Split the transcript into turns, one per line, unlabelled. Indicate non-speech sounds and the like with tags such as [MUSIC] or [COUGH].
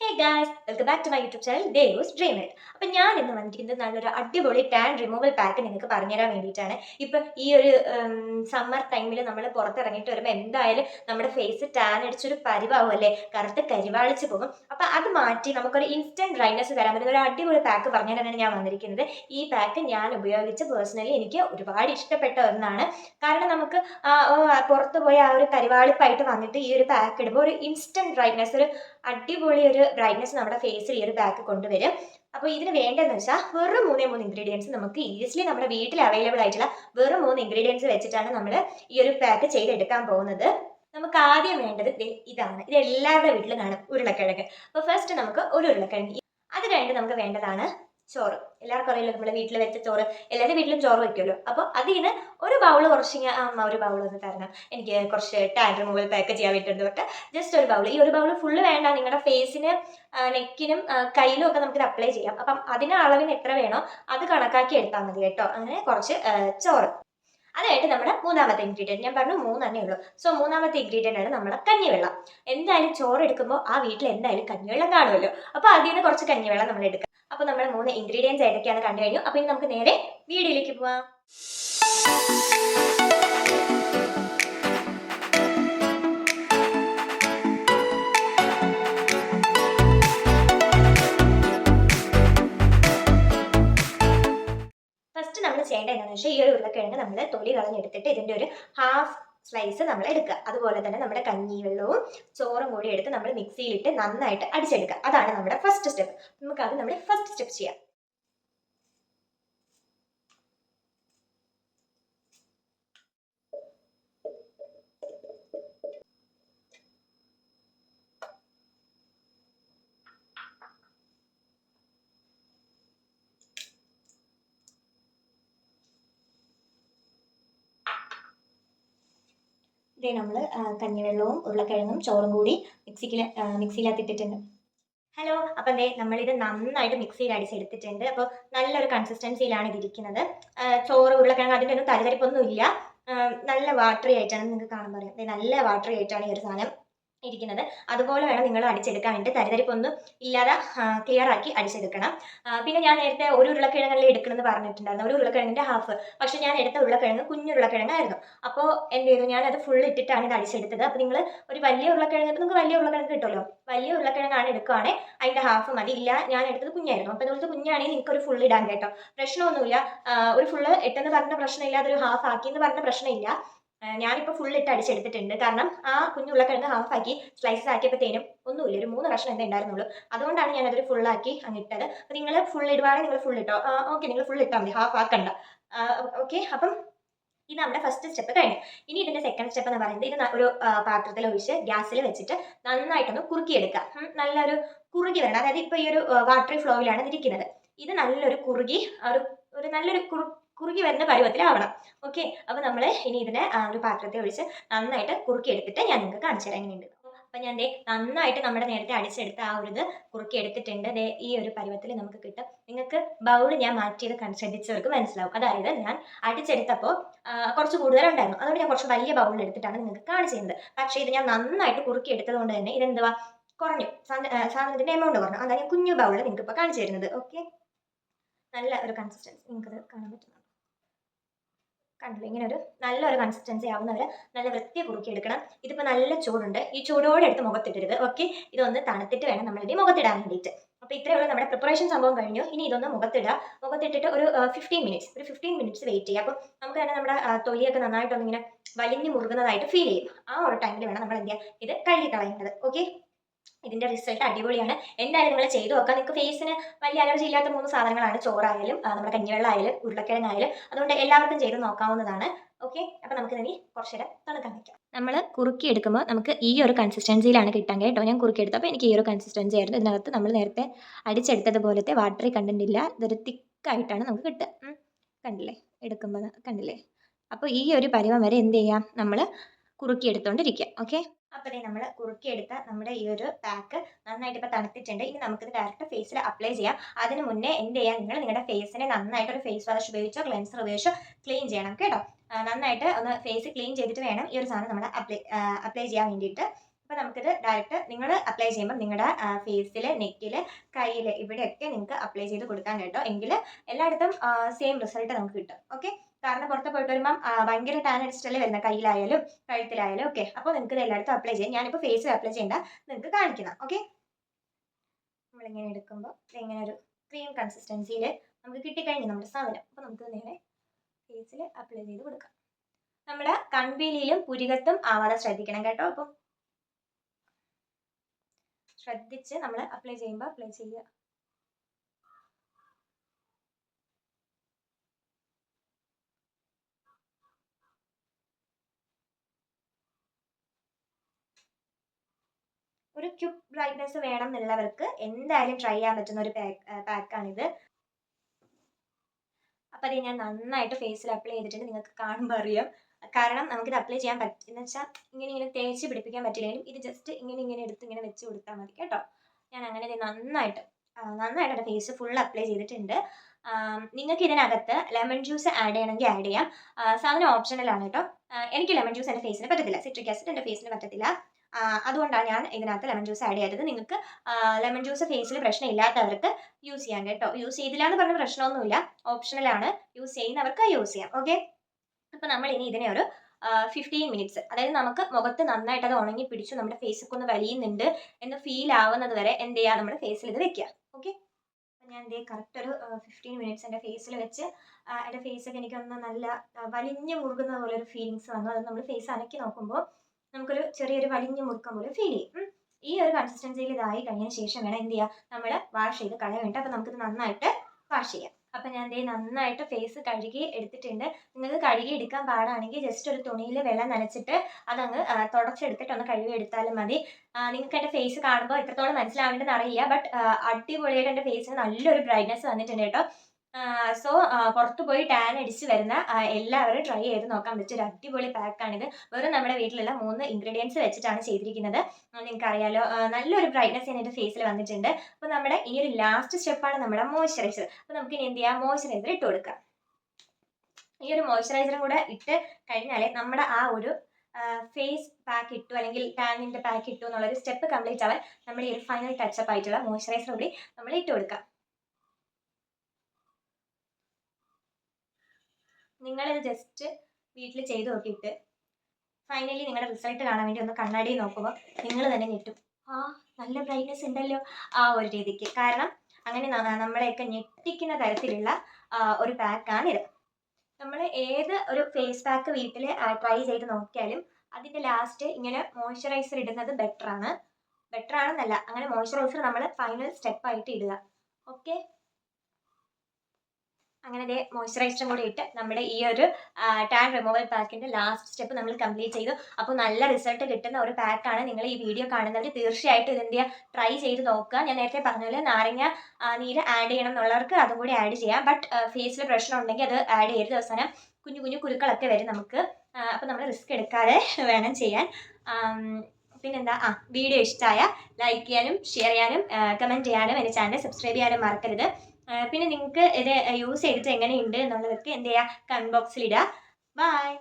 Hey guys welcome back to my YouTube channel Devu's dream it അപ്പം ഞാൻ ഇന്ന് വന്നിരിക്കുന്നത് നല്ലൊരു അടിപൊളി ടാൻ റിമൂവൽ പാക്ക് നിങ്ങൾക്ക് പറഞ്ഞുതരാൻ വേണ്ടിയിട്ടാണ്. ഇപ്പം ഈ ഒരു സമ്മർ ടൈമിൽ നമ്മൾ പുറത്തിറങ്ങിയിട്ട് വരുമ്പോൾ എന്തായാലും നമ്മുടെ ഫേസ് ടാൻ അടിച്ചൊരു പരിവാവും അല്ലേ? കറുത്ത് കരിവാളിച്ച് പോകും. അപ്പം അത് മാറ്റി നമുക്കൊരു ഇൻസ്റ്റന്റ് ഡ്രൈനസ് തരാൻ പറ്റുന്ന ഒരു അടിപൊളി പാക്ക് പറഞ്ഞുതരാനാണ് ഞാൻ വന്നിരിക്കുന്നത്. ഈ പാക്ക് ഞാൻ ഉപയോഗിച്ച് പേഴ്സണലി എനിക്ക് ഒരുപാട് ഇഷ്ടപ്പെട്ട ഒന്നാണ്. കാരണം നമുക്ക് പുറത്ത് പോയി ആ ഒരു കരിവാളിപ്പായിട്ട് വന്നിട്ട് ഈ ഒരു പാക്ക് ഇടുമ്പോൾ ഒരു ഇൻസ്റ്റന്റ് ഡ്രൈനസ് ഒരു അടിപൊളി ഒരു ബ്രൈറ്റ്നെസ് നമ്മുടെ ഫേസിൽ ഈ ഒരു ബാക്ക് കൊണ്ടുവരും. അപ്പോൾ ഇതിന് വേണ്ടതെന്ന് വെച്ചാൽ വെറും മൂന്നേ മൂന്ന് ഇൻഗ്രീഡിയൻസ് നമുക്ക് ഈസിലി നമ്മുടെ വീട്ടിൽ അവൈലബിൾ ആയിട്ടുള്ള വെറും മൂന്ന് ഇൻഗ്രീഡിയൻസ് വെച്ചിട്ടാണ് നമ്മൾ ഈ ഒരു പാക്ക് ചെയ്തെടുക്കാൻ പോകുന്നത്. നമുക്ക് ആദ്യം വേണ്ടത് ഇതാണ്. ഇത് എല്ലാവരുടെ വീട്ടിലും കാണും ഉരുളക്കിഴങ്ങ്. അപ്പോൾ ഫസ്റ്റ് നമുക്ക് ഒരു ഉരുളക്കിഴങ്ങ്. അത് കഴിഞ്ഞിട്ട് നമുക്ക് വേണ്ടതാണ് ചോറ്. എല്ലാവർക്കും അറിയില്ല നമ്മുടെ വീട്ടിൽ വെച്ച ചോറ് എല്ലാവരുടെ വീട്ടിലും ചോറ് വെക്കുമല്ലോ. അപ്പോൾ അതിൽ ഒരു ബൗൾ കുറച്ച് ഞാൻ അമ്മ ഒരു ബൗൾ ഒന്ന് തരണം. എനിക്ക് കുറച്ച് ടാൻ റിമൂവൽ പാക്ക് ചെയ്യാൻ വേണ്ടി തൊട്ട് ജസ്റ്റ് ഒരു ബൗൾ ഈ ഒരു ബൗൾ ഫുള്ള് വേണ്ട നിങ്ങളുടെ ഫേസിന് നെക്കിനും കയ്യിലും ഒക്കെ നമുക്കിത് അപ്ലൈ ചെയ്യാം. അപ്പം അതിന് അളവിന് എത്ര വേണോ അത് കണക്കാക്കി എടുത്താൽ മതി കേട്ടോ. അങ്ങനെ കുറച്ച് ചോറ്. അതായിട്ട് നമ്മുടെ മൂന്നാമത്തെ ഇൻഗ്രീഡിയന്റ് ഞാൻ പറഞ്ഞു മൂന്നെണ്ണേ ഉള്ളൂ. സോ മൂന്നാമത്തെ ഇൻഗ്രീഡിയന്റ് ആണ് നമ്മുടെ കഞ്ഞിവെള്ളം. എന്തായാലും ചോറ് എടുക്കുമ്പോൾ ആ വീട്ടിൽ എന്തായാലും കഞ്ഞിവെള്ളം കാണുമല്ലോ. അപ്പോൾ അതിൽ നിന്ന് കുറച്ച് കഞ്ഞിവെള്ളം നമ്മൾ എടുക്കുക അപ്പോൾ നമ്മൾ മൂന്ന് ഇൻഗ്രീഡിയൻസ് ഏതൊക്കെയാണ് കണ്ടു കഴിഞ്ഞു. അപ്പോൾ ഇനി നമുക്ക് നേരെ വീഡിയോയിലേക്ക് പോവാം. ഫസ്റ്റ് നമ്മൾ ചെയ്യേണ്ടത് എന്താണെന്ന് വെച്ചാൽ ഈ ഒരു ഉരുളക്കിഴങ്ങ് നമ്മൾ തൊലി കളഞ്ഞെടുത്തിട്ട് ഇതിന്റെ ഒരു ഹാഫ് സ്ലൈസ് നമ്മൾ എടുക്കുക. അതുപോലെ തന്നെ നമ്മുടെ കഞ്ഞിവെള്ളവും ചോറും കൂടി എടുത്ത് നമ്മൾ മിക്സിയിലിട്ട് നന്നായിട്ട് അടിച്ചെടുക്കുക. അതാണ് നമ്മുടെ ഫസ്റ്റ് സ്റ്റെപ്പ് നമുക്ക് അത് നമ്മുടെ ഫസ്റ്റ് സ്റ്റെപ്പ് ചെയ്യാം. ഇതേ നമ്മൾ കഞ്ഞിവെള്ളവും ഉരുളക്കിഴങ്ങും ചോറും കൂടി മിക്സിയിൽ മിക്സിയിലാക്കി ഇട്ടിട്ടുണ്ട് ഹലോ അപ്പം ദേ നമ്മളിത് നന്നായിട്ട് മിക്സിയിൽ അടിച്ചെടുത്തിട്ടുണ്ട്. അപ്പോൾ നല്ലൊരു കൺസിസ്റ്റൻസിയിലാണ് ഇതിരിക്കുന്നത്. ചോറ് ഉരുളക്കിഴങ്ങ് അതിന്റെ ഒന്നും തലതരിപ്പൊന്നും ഇല്ല നല്ല വാട്ടറി ആയിട്ടാണ് നിങ്ങൾക്ക് കാണാൻ ദേ നല്ല വാട്ടറി ആയിട്ടാണ് ഈ ഒരു സാധനം. ഇരിക്കുന്നത്. അതുപോലെ വേണം നിങ്ങൾ അടിച്ചെടുക്കാൻ വേണ്ടി തരിതരിപ്പൊന്നും ഇല്ലാതെ ക്ലിയർ ആക്കി അടിച്ചെടുക്കണം. പിന്നെ ഞാൻ നേരത്തെ ഒരു ഉരുളക്കിഴങ്ങല്ലേ എടുക്കണമെന്ന് പറഞ്ഞിട്ടുണ്ടായിരുന്നു. ഒരു ഉരുളക്കിഴങ്ങിന്റെ ഹാഫ് പക്ഷേ ഞാൻ എടുത്ത ഉരുളക്കിഴങ്ങ് കുഞ്ഞുരുളക്കിഴങ്ങായിരുന്നു അപ്പോൾ എന്ത് ചെയ്തു? ഞാൻ അത് ഫുൾ ഇട്ടിട്ടാണ് ഇത് അടിച്ചെടുത്തത്. അപ്പോൾ നിങ്ങൾ ഒരു വലിയ ഉരുളക്കിഴങ്ങ് ഇപ്പോൾ നിങ്ങൾക്ക് വലിയ ഉരുളക്കിഴങ്ങ് കിട്ടുമല്ലോ? വലിയ ഉരുളക്കിഴങ്ങാണ് എടുക്കുകയാണെങ്കിൽ അതിന്റെ ഹാഫ് മതി. ഇല്ല ഞാൻ എടുത്തത് കുഞ്ഞായിരുന്നു. അപ്പോൾ ഇതുപോലത്തെ കുഞ്ഞാണെങ്കിൽ നിങ്ങൾക്ക് ഒരു ഫുൾ ഇടാൻ കേട്ടോ. പ്രശ്നമൊന്നുമില്ല. ഒരു ഫുള്ള് ഇട്ടെന്ന് പറഞ്ഞ പ്രശ്നമില്ല. അതൊരു ഹാഫ് ആക്കി എന്ന് പറഞ്ഞ പ്രശ്നമില്ല. ഞാനിപ്പോൾ ഫുൾ ഇട്ട് അടിച്ചെടുത്തിട്ടുണ്ട്. കാരണം ആ കുഞ്ഞുരുളക്കിഴങ്ങ് ഹാഫ് ആക്കി സ്ലൈസസ് ആക്കിയപ്പോഴത്തേനും ഒന്നുമില്ല. ഒരു മൂന്ന് കഷ്ണം എന്തേ ഉണ്ടായിരുന്നുള്ളൂ. അതുകൊണ്ടാണ് ഞാൻ ഫുള്ളാക്കി അങ്ങിട്ടത്. അപ്പോൾ നിങ്ങൾ ഫുൾ ഇടുവാണെങ്കിൽ നിങ്ങൾ ഫുൾ ഇട്ടോ? ഓക്കെ നിങ്ങൾ ഫുൾ ഇട്ടാൽ മതി. ഹാഫ് ആക്കണ്ട. ഓക്കെ അപ്പം ഇത് നമ്മുടെ ഫസ്റ്റ് സ്റ്റെപ്പ് കഴിഞ്ഞു. ഇനി ഇതിന്റെ സെക്കൻഡ് സ്റ്റെപ്പ് എന്ന് പറയുന്നത് ഇത് ഒരു പാത്രത്തിൽ ഒഴിച്ച് ഗ്യാസിൽ വെച്ചിട്ട് നന്നായിട്ടൊന്ന് കുറുക്കിയെടുക്കുക. നല്ലൊരു കുറുകി വരണം. അതായത് ഇപ്പോൾ ഈ ഒരു വാട്ടറി ഫ്ലോയിലാണ് ഇരിക്കുന്നത് ഇത് നല്ലൊരു കുറുകി ഒരു ഒരു നല്ലൊരു കുറു കുറുകി വരുന്ന പരുവത്തിലാവണം. ഓക്കെ അപ്പോൾ നമ്മൾ ഇനി ഇതിനെ ഒരു പാത്രത്തെ ഒഴിച്ച് നന്നായിട്ട് കുറുക്കി എടുത്തിട്ട് ഞാൻ നിങ്ങൾക്ക് കാണിച്ചു തരാം എങ്ങനെയുണ്ട്. അപ്പം ഞാൻ ദേ നന്നായിട്ട് നമ്മുടെ നേരത്തെ അടിച്ചെടുത്ത ആ ഒരു ഇത് കുറുക്കി എടുത്തിട്ടുണ്ട് ദേ ഈ ഒരു പരുവത്തിൽ നമുക്ക് കിട്ടും. നിങ്ങൾക്ക് ബൗൾ ഞാൻ മാറ്റിയത് ശ്രദ്ധിച്ചവർക്ക് മനസ്സിലാവും. അതായത് ഞാൻ അടിച്ചെടുത്തപ്പോൾ കുറച്ച് കൂടുതലുണ്ടായിരുന്നു. അതുകൊണ്ട് ഞാൻ കുറച്ച് വലിയ ബൗളിൽ എടുത്തിട്ടാണ് നിങ്ങൾക്ക് കാണിച്ചിരുന്നത് പക്ഷേ ഇത് ഞാൻ നന്നായിട്ട് കുറുക്കി എടുത്തത് കൊണ്ട് തന്നെ ഇതെന്തുവാ? കുറഞ്ഞു. സാധനത്തിന്റെ എമൗണ്ട് കുറഞ്ഞു. അതാണ് ഞാൻ കുഞ്ഞു ബൗളിൽ നിങ്ങൾക്ക് ഇപ്പോൾ കാണിച്ചു തരുന്നത്. ഓക്കെ നല്ല ഒരു കൺസിസ്റ്റൻസി നിങ്ങൾക്ക് കാണാൻ പറ്റുന്നുണ്ട് കണ്ടില്ല ഇങ്ങനെ ഒരു നല്ലൊരു കൺസിസ്റ്റൻസി ആവുന്നവരെ നല്ല വൃത്തി കുറുക്കി എടുക്കണം ഇതിപ്പോൾ നല്ല ചൂടുണ്ട്. ഈ ചൂടോടെ എടുത്ത് മുഖത്തിട്ടരുത്. ഓക്കെ ഇതൊന്ന് തണുത്തിട്ട് വേണം നമ്മളിനി മുഖത്തിടാൻ വേണ്ടിയിട്ട്. അപ്പോൾ ഇത്രയേ ഉള്ളൂ നമ്മുടെ പ്രിപ്പറേഷൻ സംഭവം കഴിഞ്ഞു. ഇനി ഇതൊന്ന് മുഖത്തിടുക മുഖത്തിട്ടിട്ട് ഒരു ഫിഫ്റ്റീൻ മിനിറ്റ്സ് ഒരു ഫിഫ്റ്റീൻ മിനിറ്റ്സ് വെയിറ്റ് ചെയ്യുക അപ്പോൾ നമുക്ക് തന്നെ നമ്മുടെ തൊലിയൊക്കെ നന്നായിട്ടൊന്നിങ്ങനെ വലിഞ്ഞു മുറുകുന്നതായിട്ട് ഫീൽ ചെയ്യും. ആ ഒരു ടൈമിൽ വേണം നമ്മൾ എന്ത് ചെയ്യുക ഇത് കഴുകി കളയേണ്ടത് ഓക്കെ ഇതിന്റെ റിസൾട്ട് അടിപൊളിയാണ്. എന്തായാലും നിങ്ങൾ ചെയ്തു നോക്കാം. നിങ്ങൾക്ക് ഫേസിന് വലിയ അലർജി ഇല്ലാത്ത മൂന്ന് സാധനങ്ങളാണ്. ചോറായാലും നമ്മുടെ കഞ്ഞിവെള്ളമായാലും ഉരുളക്കിഴങ്ങായാലും. അതുകൊണ്ട് എല്ലാവർക്കും ചെയ്ത് നോക്കാവുന്നതാണ്. ഓക്കെ അപ്പം നമുക്ക് ഇനി കുറച്ച് നേരം തണുക്കാൻ വയ്ക്കാം നമ്മൾ കുറുക്കി എടുക്കുമ്പോൾ നമുക്ക് ഈ ഒരു കൺസിസ്റ്റൻസിയിലാണ് കിട്ടാൻ കേട്ടോ. ഞാൻ കുറുക്കി എടുത്തപ്പോൾ എനിക്ക് ഈ ഒരു കൺസിസ്റ്റൻസി ആയിരുന്നു. ഇതിനകത്ത് നമ്മൾ നേരത്തെ അടിച്ചെടുത്തതുപോലത്തെ വാട്ടറി കണ്ടന്റ് ഇല്ല. ഇതൊരു തിക്കായിട്ടാണ് നമുക്ക് കിട്ടുക. കണ്ടില്ലേ? എടുക്കുമ്പോൾ കണ്ടില്ലേ? അപ്പോൾ ഈ ഒരു പരുവം വരെ എന്ത് ചെയ്യാം? നമ്മൾ കുറുക്കി എടുത്തുകൊണ്ടിരിക്കുക ഓക്കെ അപ്പോൾ ദേ നമ്മൾ കുറുക്കിയെടുത്ത നമ്മുടെ ഈ ഒരു പാക്ക് നന്നായിട്ട് ഇപ്പോൾ തണുത്തിട്ടുണ്ട്. ഇനി നമുക്കിത് ഡയറക്റ്റ് ഫേസിൽ അപ്ലൈ ചെയ്യാം. അതിന് മുന്നേ എന്ത് ചെയ്യാം? നിങ്ങൾ നിങ്ങളുടെ ഫേസിനെ നന്നായിട്ട് ഒരു ഫേസ് വാഷ് ഉപയോഗിച്ചോ ക്ലെൻസർ ഉപയോഗിച്ചോ ക്ലീൻ ചെയ്യണം കേട്ടോ. നന്നായിട്ട് ഒന്ന് ഫേസ് ക്ലീൻ ചെയ്തിട്ട് വേണം ഈ ഒരു സാധനം നമ്മൾ അപ്ലൈ അപ്ലൈ ചെയ്യാൻ വേണ്ടിയിട്ട്. അപ്പോൾ നമുക്കിത് ഡയറക്റ്റ് നിങ്ങൾ അപ്ലൈ ചെയ്യുമ്പോൾ നിങ്ങളുടെ ഫേസിൽ നെക്കിൽ കയ്യിൽ ഇവിടെയൊക്കെ നിങ്ങൾക്ക് അപ്ലൈ ചെയ്ത് കൊടുക്കാൻ കേട്ടോ. എങ്കിൽ എല്ലായിടത്തും സെയിം റിസൾട്ട് നമുക്ക് കിട്ടും. ഓക്കെ കാരണം പുറത്ത് പോയിട്ട് വരുമ്പം ഭയങ്കര ടാൻ അടിച്ചിട്ടല്ലേ വരുന്നത് കയ്യിലായാലും കഴുത്തിലായാലും ഓക്കെ അപ്പോൾ നിങ്ങൾക്ക് ഇത് എല്ലായിടത്തും അപ്ലൈ ചെയ്യാം. ഞാനിപ്പോൾ ഫേസിൽ അപ്ലൈ ചെയ്യേണ്ട നിങ്ങൾക്ക് കാണിക്കണം. ഓക്കെ നമ്മളിങ്ങനെ എടുക്കുമ്പോൾ ഇങ്ങനെ ഒരു ക്രീം കൺസിസ്റ്റൻസിയിൽ നമുക്ക് കിട്ടിക്കഴിഞ്ഞു നമ്മുടെ സാധനം. അപ്പോൾ നമുക്ക് നേരെ ഫേസിൽ അപ്ലൈ ചെയ്ത് കൊടുക്കാം. നമ്മുടെ കൺവീലിയിലും പുരികത്തും ആവാതെ ശ്രദ്ധിക്കണം കേട്ടോ. അപ്പം ശ്രദ്ധിച്ച് നമ്മൾ അപ്ലൈ ചെയ്യുമ്പോൾ അപ്ലൈ ചെയ്യുക. ഒരു ക്യുബ് ബ്രൈറ്റ്നെസ് വേണം എന്നുള്ളവർക്ക് എന്തായാലും ട്രൈ ചെയ്യാൻ പറ്റുന്ന ഒരു പാക്ക് പാക്കാണിത് അപ്പൊ അത് ഞാൻ നന്നായിട്ട് ഫേസിൽ അപ്ലൈ ചെയ്തിട്ടുണ്ട്. നിങ്ങൾക്ക് കാണുമ്പോൾ അറിയാം. കാരണം നമുക്ക് ഇത് അപ്ലൈ ചെയ്യാൻ പറ്റും എന്ന് വെച്ചാൽ ഇങ്ങനെ ഇങ്ങനെ തേച്ച് പിടിപ്പിക്കാൻ പറ്റില്ലെങ്കിലും ഇത് ജസ്റ്റ് ഇങ്ങനെ ഇങ്ങനെ എടുത്ത് ഇങ്ങനെ വെച്ച് കൊടുത്താൽ മതി കേട്ടോ. ഞാൻ അങ്ങനെ നന്നായിട്ട് നന്നായിട്ട് എന്റെ ഫേസ് ഫുൾ അപ്ലൈ ചെയ്തിട്ടുണ്ട്. നിങ്ങൾക്ക് ഇതിനകത്ത് ലെമൺ ജ്യൂസ് ആഡ് ചെയ്യണമെങ്കിൽ ആഡ് ചെയ്യാം. സാധനം ഓപ്ഷണലാണ് കേട്ടോ. എനിക്ക് ലെമൺ ജ്യൂസ് എന്റെ ഫേസിന് പറ്റത്തില്ല. സിട്രിക് ആസിഡ് എന്റെ ഫേസിന് പറ്റത്തില്ല. അതുകൊണ്ടാണ് ഞാൻ ഇതിനകത്ത് ലെമൺ ജ്യൂസ് ആഡ് ചെയ്തത്. നിങ്ങൾക്ക് ലെമൺ ജ്യൂസ് ഫേസിൽ പ്രശ്നം ഇല്ലാത്തവർക്ക് യൂസ് ചെയ്യാം കേട്ടോ. യൂസ് ചെയ്തില്ല എന്ന് പറഞ്ഞ പ്രശ്നമൊന്നുമില്ല. ഓപ്ഷണലാണ് യൂസ് ചെയ്യുന്നവർക്ക് യൂസ് ചെയ്യാം. ഓക്കെ അപ്പോൾ നമ്മൾ ഇനി ഇതിനെ ഒരു ഫിഫ്റ്റീൻ മിനിറ്റ്സ് അതായത് നമുക്ക് മുഖത്ത് നന്നായിട്ട് അത് ഉണങ്ങി പിടിച്ചു നമ്മുടെ ഫേസൊക്കെ ഒന്ന് വലിയുന്നുണ്ട് എന്ന് ഫീൽ ആവുന്നത് വരെ എന്ത് ചെയ്യുക നമ്മുടെ ഫേസിൽ ഇത് വെക്കുക ഓക്കെ അപ്പം ഞാൻ എന്തേ കറക്റ്റ് ഒരു ഫിഫ്റ്റീൻ മിനിറ്റ്സ് എന്റെ ഫേസിൽ വെച്ച് എന്റെ എന്റെ ഫേസൊക്കെ എനിക്കൊന്ന് നല്ല വലിഞ്ഞു മുറുകുന്ന പോലെ ഒരു ഫീലിങ്സ് വന്നു. അത് നമ്മൾ ഫേസ് അനക്കി നോക്കുമ്പോൾ നമുക്കൊരു ചെറിയൊരു വലിഞ്ഞു മുറുക്കം പോലെ ഫീൽ ചെയ്യും. ഈ ഒരു കൺസിസ്റ്റൻസിയിൽ ഇതായി കഴിഞ്ഞതിന് ശേഷം വേണം എന്ത് ചെയ്യുക നമ്മൾ വാഷ് ചെയ്ത് കളയാൻ വേണ്ടി. അപ്പോൾ നമുക്കിത് നന്നായിട്ട് വാഷ് ചെയ്യാം. അപ്പം ഞാൻ ദേ നന്നായിട്ട് ഫേസ് കഴുകി എടുത്തിട്ടുണ്ട്. നിങ്ങൾക്ക് കഴുകി എടുക്കാൻ പാടാണെങ്കിൽ ജസ്റ്റ് ഒരു തുണിയിൽ വെള്ളം നനച്ചിട്ട് അതങ്ങ് തുടച്ചെടുത്തിട്ട് ഒന്ന് കഴുകി എടുത്താലും മതി. നിങ്ങൾക്ക് എന്റെ ഫേസ് കാണുമ്പോൾ എത്രത്തോളം മനസ്സിലാവേണ്ടതെന്ന് അറിയില്ല. ബട്ട് അടിപൊളിയായിട്ട് എന്റെ ഫേസിന് നല്ലൊരു ബ്രൈറ്റ്നസ് വന്നിട്ടുണ്ട് കേട്ടോ. സോ പുറത്ത് പോയി ടാൻ അടിച്ച് വരുന്ന എല്ലാവരും ട്രൈ ചെയ്ത് നോക്കാൻ പറ്റിയ ഒരു അടിപൊളി പാക്കാണിത് വെറും നമ്മുടെ വീട്ടിലുള്ള മൂന്ന് ഇൻഗ്രീഡിയൻസ് വെച്ചിട്ടാണ് ചെയ്തിരിക്കുന്നത്. നിങ്ങൾക്ക് അറിയാലോ നല്ലൊരു ബ്രൈറ്റ്നസ് എന്റെ ഫേസിൽ വന്നിട്ടുണ്ട്. അപ്പോൾ നമ്മുടെ ഇനി ഒരു ലാസ്റ്റ് സ്റ്റെപ്പാണ് നമ്മുടെ മോയ്സ്ചറൈസർ അപ്പോൾ നമുക്ക് ഇനി എന്ത് ചെയ്യാം? മോയ്സ്ചറൈസർ ഇട്ട് കൊടുക്കാം. ഈ ഒരു മോയ്സ്ചറൈസറും കൂടെ ഇട്ട് കഴിഞ്ഞാലേ നമ്മുടെ ആ ഒരു ഫേസ് പാക്ക് ഇട്ടു അല്ലെങ്കിൽ ടാനിന്റെ പാക്ക് ഇട്ടു എന്നുള്ളൊരു സ്റ്റെപ്പ് കംപ്ലീറ്റ് ആവാൻ നമ്മൾ ഈ ഒരു ഫൈനൽ ടച്ചപ്പ് ആയിട്ടുള്ള മോയ്സ്ചറൈസർ കൂടി നമ്മൾ ഇട്ട് കൊടുക്കാം. നിങ്ങളിത് ജസ്റ്റ് വീട്ടിൽ ചെയ്ത് നോക്കിയിട്ട് ഫൈനലി നിങ്ങളുടെ റിസൾട്ട് കാണാൻ വേണ്ടി ഒന്ന് കണ്ണാടി നോക്കുമ്പോൾ നിങ്ങൾ തന്നെ ഞെട്ടും. ആ നല്ല ബ്രൈറ്റ്നസ് ഉണ്ടല്ലോ. ആ ഒരു രീതിക്ക്. കാരണം അങ്ങനെ നമ്മളെയൊക്കെ ഞെട്ടിക്കുന്ന തരത്തിലുള്ള ഒരു പാക്കാണിത് നമ്മൾ ഏത് ഒരു ഫേസ് പാക്ക് വീട്ടിൽ ട്രൈ ചെയ്ത് നോക്കിയാലും അതിന്റെ ലാസ്റ്റ് ഇങ്ങനെ മോയ്സ്ചറൈസർ ഇടുന്നത് ബെറ്റർ ആണ്. ബെറ്റർ ആണെന്നല്ല അങ്ങനെ മോയ്സ്ചറൈസർ നമ്മൾ ഫൈനൽ സ്റ്റെപ്പായിട്ട് ഇടുക. ഓക്കെ അങ്ങനെ ദേ മോയ്സ്ചറൈസറും കൂടി ഇട്ട് നമ്മുടെ ഈ ഒരു ടാൻ റിമൂവൽ പാക്കിന്റെ ലാസ്റ്റ് സ്റ്റെപ്പ് നമ്മൾ കംപ്ലീറ്റ് ചെയ്തു. അപ്പോൾ നല്ല റിസൾട്ട് കിട്ടുന്ന ഒരു പാക്കാണ് നിങ്ങൾ ഈ വീഡിയോ കാണുന്നവർ തീർച്ചയായിട്ടും ഇതിന്റെ ട്രൈ ചെയ്ത് നോക്കുക. ഞാൻ നേരത്തെ പറഞ്ഞ പോലെ നാരങ്ങ നീര് ആഡ് ചെയ്യണം എന്നുള്ളവർക്ക് അതും കൂടി ആഡ് ചെയ്യാം. ബട്ട് ഫേസിൽ പ്രശ്നം ഉണ്ടെങ്കിൽ അത് ആഡ് ചെയ്യരുത് അവസാനം കുഞ്ഞു കുഞ്ഞു കുരുക്കളൊക്കെ വരും നമുക്ക്. അപ്പോൾ നമ്മൾ റിസ്ക് എടുക്കാതെ [LAUGHS] വേണം ചെയ്യാൻ. പിന്നെന്താ? ആ വീഡിയോ ഇഷ്ടമായ ലൈക്ക് ചെയ്യാനും ഷെയർ ചെയ്യാനും കമന്റ് ചെയ്യാനും എന്റെ ചാനൽ സബ്സ്ക്രൈബ് ചെയ്യാനും മറക്കരുത്. പിന്നെ നിങ്ങൾക്ക് ഇത് യൂസ് ചെയ്തിട്ട് എങ്ങനെയുണ്ട് എന്നുള്ളതൊക്കെ എന്ത് ചെയ്യുക കമന്റ് ബോക്സിൽ ഇടുക ബൈ